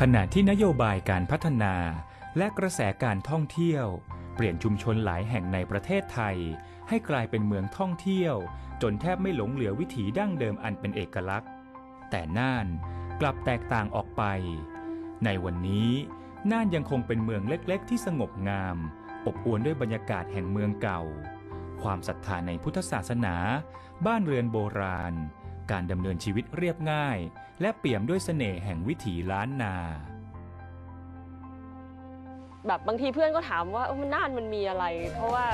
ขณะที่นโยบายการพัฒนาและกระแสการท่องเที่ยว เปลี่ยนชุมชนหลายแห่งในประเทศไทย ให้กลายเป็นเมืองท่องเที่ยว จนแทบไม่หลงเหลือวิถีดั้งเดิมอันเป็นเอกลักษณ์ แต่น่านกลับแตกต่างออกไป ในวันนี้น่านยังคงเป็นเมืองเล็กๆ ที่สงบงาม อบอวลด้วยบรรยากาศแห่งเมืองเก่า ความศรัทธาในพุทธศาสนา บ้านเรือนโบราณ การดำเนินชีวิตเรียบง่าย และเปี่ยมด้วยเสน่ห์แห่งวิถีล้านนา แบบบางทีเพื่อนก็ถามว่าเอ้ามันน่านมันมีอะไร เพราะว่า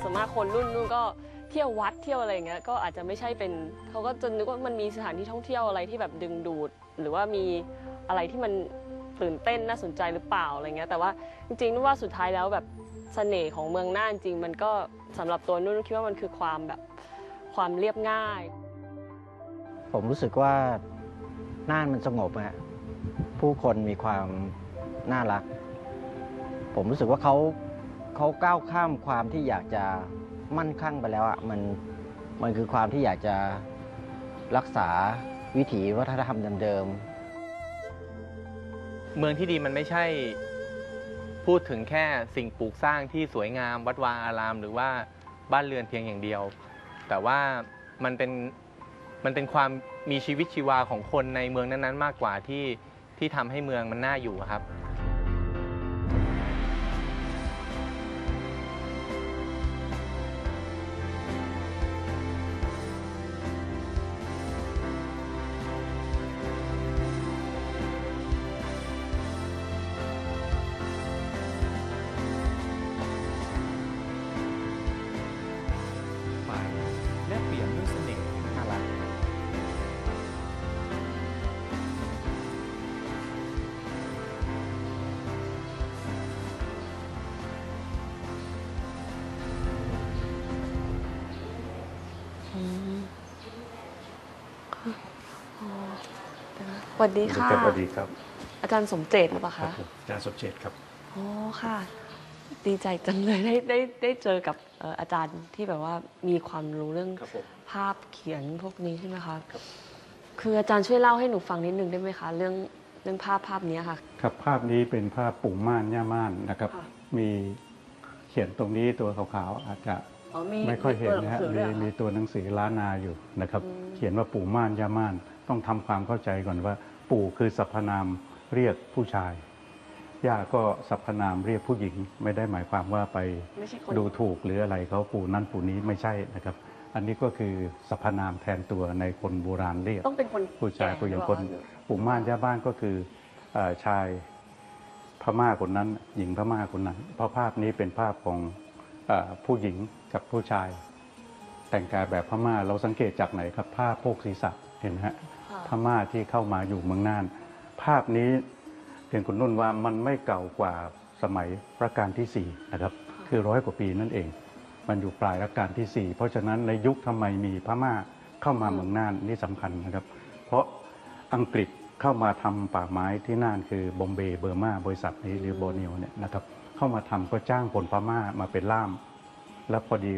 สวนมากคนรุ่นนู้นก็เที่ยววัดเที่ยวอะไรอย่างเงี้ยก็อาจจะไม่ใช่เป็นเขาก็จะนึกว่ามันมีสถานที่ท่องเที่ยวอะไรที่แบบดึงดูด หรือว่ามีอะไรที่มันตื่นเต้นน่าสนใจหรือเปล่าอะไรเงี้ยแต่ว่าจริงๆนุ่นว่าสุดท้ายแล้วแบบเสน่ห์ของเมืองน่านจริง มันก็สำหรับตัวนุ่นคิดว่ามันคือความแบบความเรียบง่าย ผมรู้สึกว่าน่านมันสงบฮะผู้คนมีความน่ารัก ผมรู้สึกว่าเขาเขาก้าวข้ามความที่อยากจะมั่นคั่งไปแล้วอะมันมันคือความที่อยากจะรักษาวิถีวัฒนธรรมเดิมเมืองที่ดีมันไม่ใช่พูดถึงแค่สิ่งปลูกสร้างที่สวยงามวัดวาอาราม หรือว่าบ้านเรือนเพียงอย่างเดียว แต่ว่ามันเป็น มันเป็นความมีชีวิตชีวาของคนในเมืองนั้นๆ มากกว่าที่ที่ทำให้เมืองมันน่าอยู่ครับ สวัสดีค่ะ สวัสดีครับ อาจารย์สมเจตหรือเปล่าครัคะบผมอาจารย์สมเจตครับอ๋อค่ะ ดีใจจังเลยได้ได้ได้เจอกับเอ่ออาจารย์ที่แบบว่ามีความรู้เรื่องครับผมภาพเขียนพวกนี้ใช่ไหมคะครับคืออาจารย์ช่วยเล่าให้หนูฟังนิดนึงได้ไหมคะเรื่องเรื่องภาพภาพนี้ค่ะ ครับภาพนี้เป็นภาพปู่ม่านย่าม่านนะครับค่ะมีเขียนตรงนี้ตัวขาวๆอาจจะอ๋อมีไม่ค่อยเห็นนะฮะตัวหมีงสือด้วยเหรอมีคะตัวหนังสือล้านนาอยู่นะครับอืมเขียนว่าปู่ม่านย่าม่าน ต้องทำความเข้าใจก่อนว่า ปู่คือสรรพนามเรียกผู้ชาย ย่าก็สรรพนามเรียกผู้หญิง ไม่ได้หมายความว่าไปไม่ใช่คน ดูถูกหรืออะไรเขาปู่นั่นปู่นี้ไม่ใช่นะครับ อันนี้ก็คือสรรพนามแทนตัวในคนโบราณเรียก ต้องเป็นคนผู้ชายแก่ผู้หญิงหรือคนเปล่าปู่ม่านย่าบ้านก็คือเออชายพม่าคนนั้น หญิงพม่าคนนั้น เพราะภาพนี้เป็นภาพของเออผู้หญิงกับผู้ชาย แต่งกายแบบพม่าเราสังเกตจากไหนครับผ้าโพกศีรษะ เห็นไหมฮะค่ะพม่าที่เข้ามาอยู่เมืองน่าน ภาพนี้เรียนคุณนุ่นว่ามันไม่เก่ากว่าสมัยรัชกาลที่สี่นะครับ คือร้อยกว่าปีนั่นเอง มันอยู่ปลายรัชกาลที่สี่เพราะฉะนั้นในยุคทำไมมีพม่าเข้ามาเมืองน่านนี่สำคัญนะครับ เพราะอังกฤษเข้ามาทำป่าไม้ที่น่านคือบอมเบย์เบอร์มาบริษัทนี้หรือโบเนียวเนี่ยนะครับเข้ามาทำก็จ้างคนพม่ามาเป็นล่าม แล้วพอดี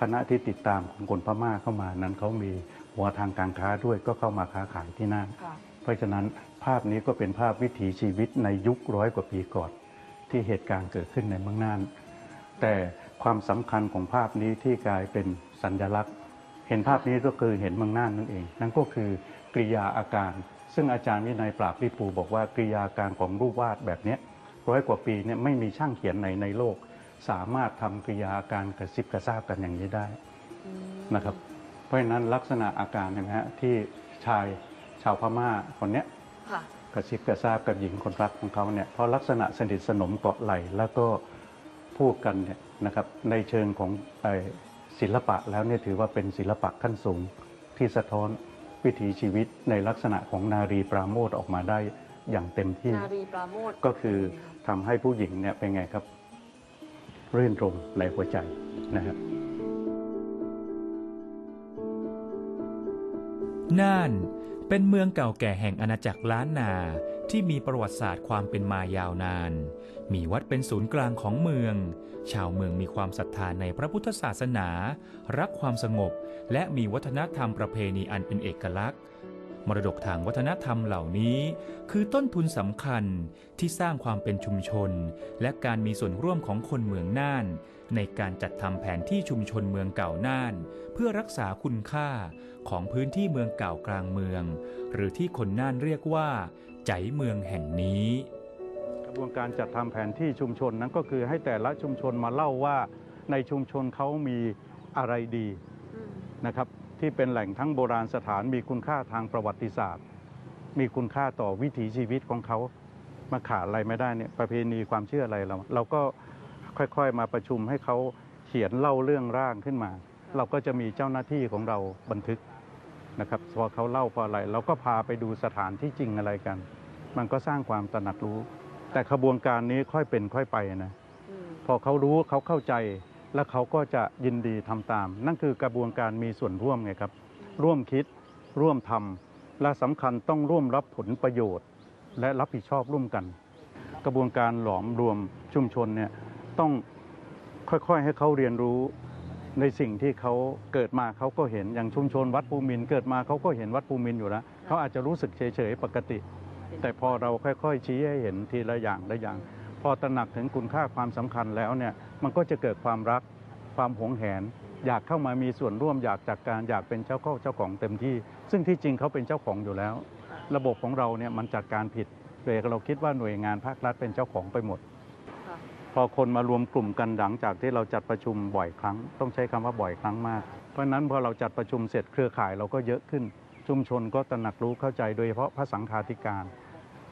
คณะที่ติดตามของคนพม่าเข้ามานั้นเขามี หัวทางการค้าด้วยก็เข้ามาค้าขายที่น่านค่ะเพราะฉะนั้นภาพนี้ก็เป็นภาพวิถีชีวิตในยุคร้อยกว่าปีก่อนที่เหตุการณ์เกิดขึ้นในเมืองน่าน แต่ความสำคัญของภาพนี้ที่กลายเป็นสัญลักษณ์ เห็นภาพนี้ก็คือเห็นเมืองน่านนั่นเอง นั่นก็คือกริยาอาการ ซึ่งอาจารย์วินัยปราบริปูบอกว่ากริยาอาการของรูปวาดแบบเนี้ยร้อยกว่าปีเนี่ยไม่มีช่างเขียนไหนในโลก สามารถทำกริยาอาการกระซิบกระซาบกันอย่างนี้ได้นะครับ เพราะฉะนั้นลักษณะอาการเนยนะฮะที่ชายชาวพม่าคนเนี้ยค่ะ กระซิบกระซาบกับหญิงคนรักของเขาเนี่ยเพราะลักษณะสนิทสนมเกาะไหลแล้วก็พูดกันเนี่ยนะครับในเชิงของเอ่อศิลปะแล้วเนี่ยถือว่าเป็นศิลปะขั้นสูงที่สะท้อนวิถีชีวิตในลักษณะของนารีปราโมทออกมาได้อย่างเต็มที่ นารีปราโมทก็คือทำให้ผู้หญิงเนี่ยเป็นไงครับ รื่นรมในหัวใจนะครับ น่านเป็นเมืองเก่าแก่แห่งอาณาจักรล้านนาที่มีประวัติศาสตร์ความเป็นมายาวนาน มีวัดเป็นศูนย์กลางของเมือง ชาวเมืองมีความศรัทธาในพระพุทธศาสนา รักความสงบ และมีวัฒนธรรมประเพณีอันเป็นเอกลักษณ์ มรดกทางวัฒนธรรมเหล่านี้ คือต้นทุนสำคัญที่สร้างความเป็นชุมชน และการมีส่วนร่วมของคนเมืองน่าน ในการจัดทำแผนที่ชุมชนเมืองเก่าน่าน เพื่อรักษาคุณค่าของพื้นที่เมืองเก่ากลางเมือง หรือที่คนน่านเรียกว่าใจเมืองแห่งนี้ กระบวนการจัดทำแผนที่ชุมชนนั้นก็คือให้แต่ละชุมชนมาเล่าว่าในชุมชนเขามีอะไรดีนะครับที่เป็นแหล่งทั้งโบราณสถานมีคุณค่าทางประวัติศาสตร์ มีคุณค่าต่อวิถีชีวิตของเขามาขาดอะไรไม่ได้เนี่ยประเพณีความเชื่ออะไรเราเราก็ ค่อย ๆ มาประชุมให้เขาเขียนเล่าเรื่องร่างขึ้นมา เราก็จะมีเจ้าหน้าที่ของเราบันทึกนะครับพอเขาเล่าพออะไร เราก็พาไปดูสถานที่จริงอะไรกัน มันก็สร้างความตระหนักรู้ แต่ขบวนการนี้ค่อยเป็นค่อยไปนะพอเขารู้เขาเข้าใจแล้วเขาก็จะยินดีทำตาม นั่นคือกระบวนการมีส่วนร่วมไงครับ ร่วมคิดร่วมทำและสำคัญต้องร่วมรับผลประโยชน์ และรับผิดชอบร่วมกัน กระบวนการหลอมรวมชุมชนเนี่ย ต้องค่อยๆให้เขาเรียนรู้ในสิ่งที่เขาเกิดมาเขาก็เห็นอย่างชุมชนวัดภูมินทร์เกิดมาเขาก็เห็นวัดภูมินทร์อยู่แล้วเขาอาจจะรู้สึกเฉยๆปกติ แต่พอเราค่อยๆ ชี้ให้เห็นทีละอย่างละอย่าง พอตระหนักถึงคุณค่าความสำคัญแล้วเนี่ยมันก็จะเกิดความรักความหวงแหน อยากเข้ามามีส่วนร่วมอยากจากการอยากเป็นเจ้าเข้าเจ้าของเต็มที่ ซึ่งที่จริงเขาเป็นเจ้าของอยู่แล้ว ระบบของเราเนี่ยมันจัดการผิดเลยเราคิดว่าหน่วยงานภาครัฐเป็นเจ้าของไปหมดค่ะ พอคนมารวมกลุ่มกันหลังจากที่เราจัดประชุมบ่อยครั้ง ต้องใช้คำว่าบ่อยครั้งมาก เพราะฉะนั้นพอเราจัดประชุมเสร็จเครือข่ายเราก็เยอะขึ้น ชุมชนก็ตระหนักรู้เข้าใจโดยเฉพาะพระสังฆาธิการ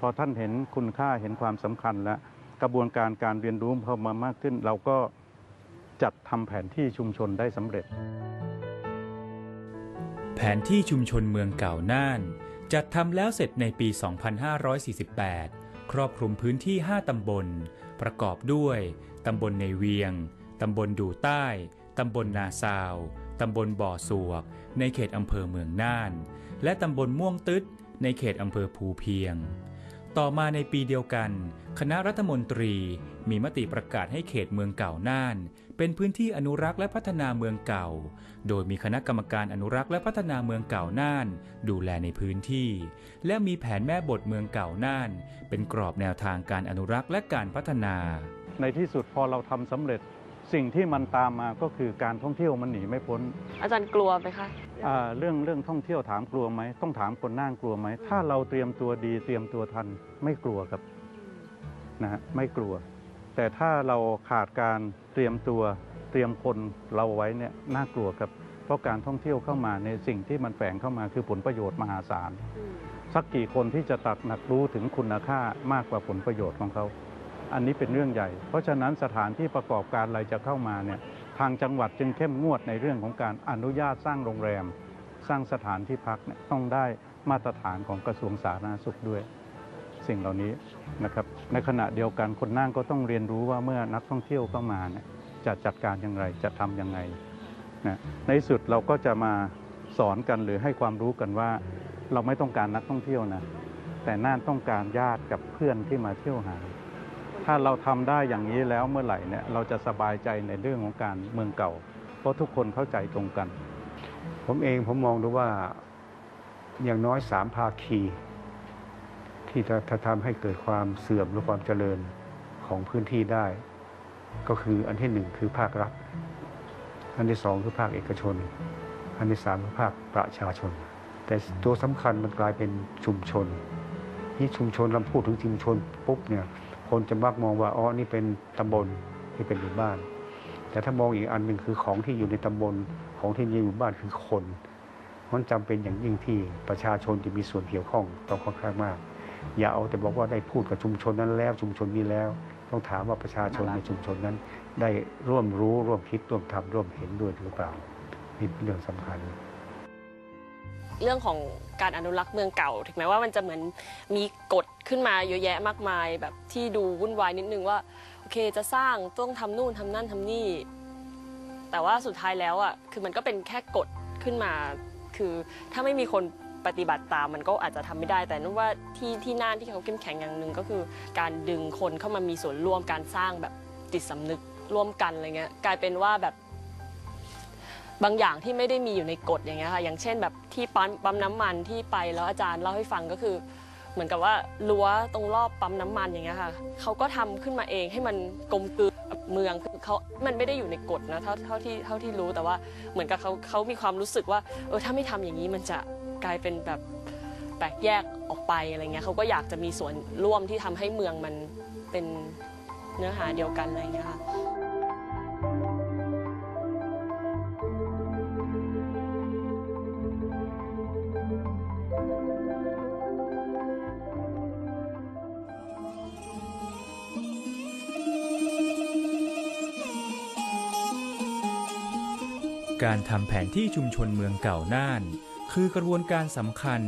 พอท่านเห็นคุณค่าเห็นความสำคัญและกระบวนการการเรียนรู้พอมามากขึ้น เราก็จัดทำแผนที่ชุมชนได้สำเร็จ แผนที่ชุมชนเมืองเก่าน่าน จัดทำแล้วเสร็จในปี 2548 ครอบคลุมพื้นที่ 5 ตำบล ประกอบด้วย ตำบลในเวียง ตำบลดูใต้ ตำบลนาซาว ตำบลบ่อสวก ในเขตอำเภอเมืองน่าน และตำบลม่วงตึ๊ด ในเขตอำเภอภูเพียง ต่อมาในปีเดียวกัน คณะรัฐมนตรีมีมติประกาศให้เขตเมืองเก่าน่าน เป็นพื้นที่อนุรักษ์และพัฒนาเมืองเก่า โดยมีคณะกรรมการอนุรักษ์และพัฒนาเมืองเก่าน่าน ดูแลในพื้นที่ และมีแผนแม่บทเมืองเก่าน่าน เป็นกรอบแนวทางการอนุรักษ์และการพัฒนา ในที่สุดพอเราทำสำเร็จสิ่งที่มันตามมาก็คือการท่องเที่ยวมันหนีไม่พ้น อาจารย์กลัวไหมคะอ่า เรื่องเรื่องท่องเที่ยวถามกลัวไหมต้องถามคนน่านกลัวไหมถ้าเราเตรียมตัวดีเตรียมตัวทันไม่กลัวครับนะฮะไม่กลัว แต่ถ้าเราขาดการเตรียมตัวเตรียมคนเราไว้เนี่ยน่ากลัวครับ เพราะการท่องเที่ยวเข้ามาในสิ่งที่มันแฝงเข้ามาคือผลประโยชน์มหาศาลสักกี่คนที่จะตัดหนักรู้ถึงคุณค่ามากกว่าผลประโยชน์ของเขา อันนี้เป็นเรื่องใหญ่ เพราะฉะนั้นสถานที่ประกอบการอะไรจะเข้ามาเนี่ย ทางจังหวัดจึงเข้มงวดในเรื่องของการอนุญาตสร้างโรงแรม สร้างสถานที่พักต้องได้มาตรฐานของกระทรวงสาธารณสุขด้วย สิ่งเหล่านี้นะครับในขณะเดียวกันคนนั่งก็ต้องเรียนรู้ว่าเมื่อนักท่องเที่ยวเข้ามาเนี่ยจะจัดการอย่างไรจะทำยังไงนะในสุดเราก็จะมาสอนกันหรือให้ความรู้กันว่า เราไม่ต้องการนักท่องเที่ยวนะแต่น่านต้องการญาติกับเพื่อนที่มาเที่ยวหา ถ้าเราทำได้อย่างนี้แล้วเมื่อไหร่เนี่ยเราจะสบายใจในเรื่องของการเมืองเก่า เพราะทุกคนเข้าใจตรงกัน ผมเองผมมองดูว่าอย่างน้อยสามภาคี ที่จะจะทำให้เกิดความเสื่อมหรือความเจริญของพื้นที่ได้ ก็คืออันที่หนึ่งคือภาครัฐ อันที่สองคือภาคเอกชน อันที่สามคือภาคประชาชน แต่ตัวสำคัญมันกลายเป็นชุมชน ที่ชุมชนเราพูดถึงชุมชนปุ๊บเนี่ย คนจะมักมองว่าอ๋อนี่เป็นตำบลที่เป็นหมู่บ้าน แต่ถ้ามองอีกอันหนึ่งคือของที่อยู่ในตำบลของที่อยู่ในหมู่บ้านคือคนมันจำเป็นอย่างยิ่งที่ประชาชนจะมีส่วนเกี่ยวข้องต้องค่อนข้างมาก อย่าเอาแต่บอกว่าได้พูดกับชุมชนนั้นแล้วชุมชนนี้แล้ว ต้องถามว่าประชาชนในชุมชนนั้น ได้ร่วมรู้ร่วมคิดร่วมทำร่วมเห็นด้วยหรือเปล่านี่เป็นเรื่องสำคัญ เรื่องของการอนุรักษ์เมืองเก่า ถึงแม้ว่ามันจะเหมือนมีกฎ ขึ้นมาเยอะแยะมากมายแบบที่ดูวุ่นวายนิดนึงว่าโอเคจะสร้างต้องทำนู่นทำนั่นทำนี่ แต่ว่าสุดท้ายแล้วอะคือมันก็เป็นแค่กฎขึ้นมา คือถ้าไม่มีคนปฏิบัติตามมันก็อาจจะทำไม่ได้ แต่นั่นว่าที่ที่น่านที่เขาเข้มแข็งอย่างหนึ่งก็คือ การดึงคนเข้ามามีส่วนร่วมการสร้างแบบจิตสำนึกร่วมกันอะไรเงี้ยกลายเป็นว่าแบบบางอย่างที่ไม่ได้มีอยู่ในกฎอย่างเงี้ยค่ะอย่างเช่นแบบที่ปั๊มปั๊มน้ำมันที่ไปแล้วอาจารย์เล่าให้ฟังก็คือ เหมือนกับว่ารั้วตรงรอบปั๊มน้ำมันอย่างเงี้ยค่ะเขาก็ทำขึ้นมาเองให้มันกลมกลืนกับเมืองคือเขามันไม่ได้อยู่ในกฎนะเท่าเท่าที่เท่าที่รู้แต่ว่าเหมือนกับเขาเขามีความรู้สึกว่าเออถ้าไม่ทำอย่างนี้มันจะกลายเป็นแบบแตกแยกออกไปอะไรเงี้ยเขาก็อยากจะมีส่วนร่วมที่ทำให้เมืองมันเป็นเนื้อหาเดียวกันอะไรเงี้ยค่ะ การทำแผนที่ชุมชนเมืองเก่าน่าน คือกระบวนการสำคัญ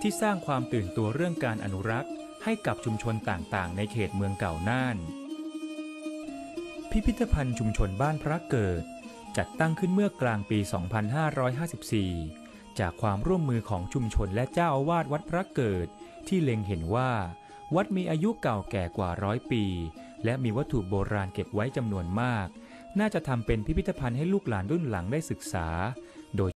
ที่สร้างความตื่นตัวเรื่องการอนุรักษ์ ให้กับชุมชนต่างๆ ในเขตเมืองเก่าน่าน พิพิธภัณฑ์ชุมชนบ้านพระเกิด จัดตั้งขึ้นเมื่อกลางปี 2554 จากความร่วมมือของชุมชนและเจ้าอาวาสวัดพระเกิด ที่เล็งเห็นว่า วัดมีอายุเก่าแก่กว่าร้อยปี และมีวัตถุโบราณเก็บไว้จำนวนมาก น่าจะทำเป็นพิพิธภัณฑ์ให้ลูกหลานรุ่นหลังได้ศึกษา โดย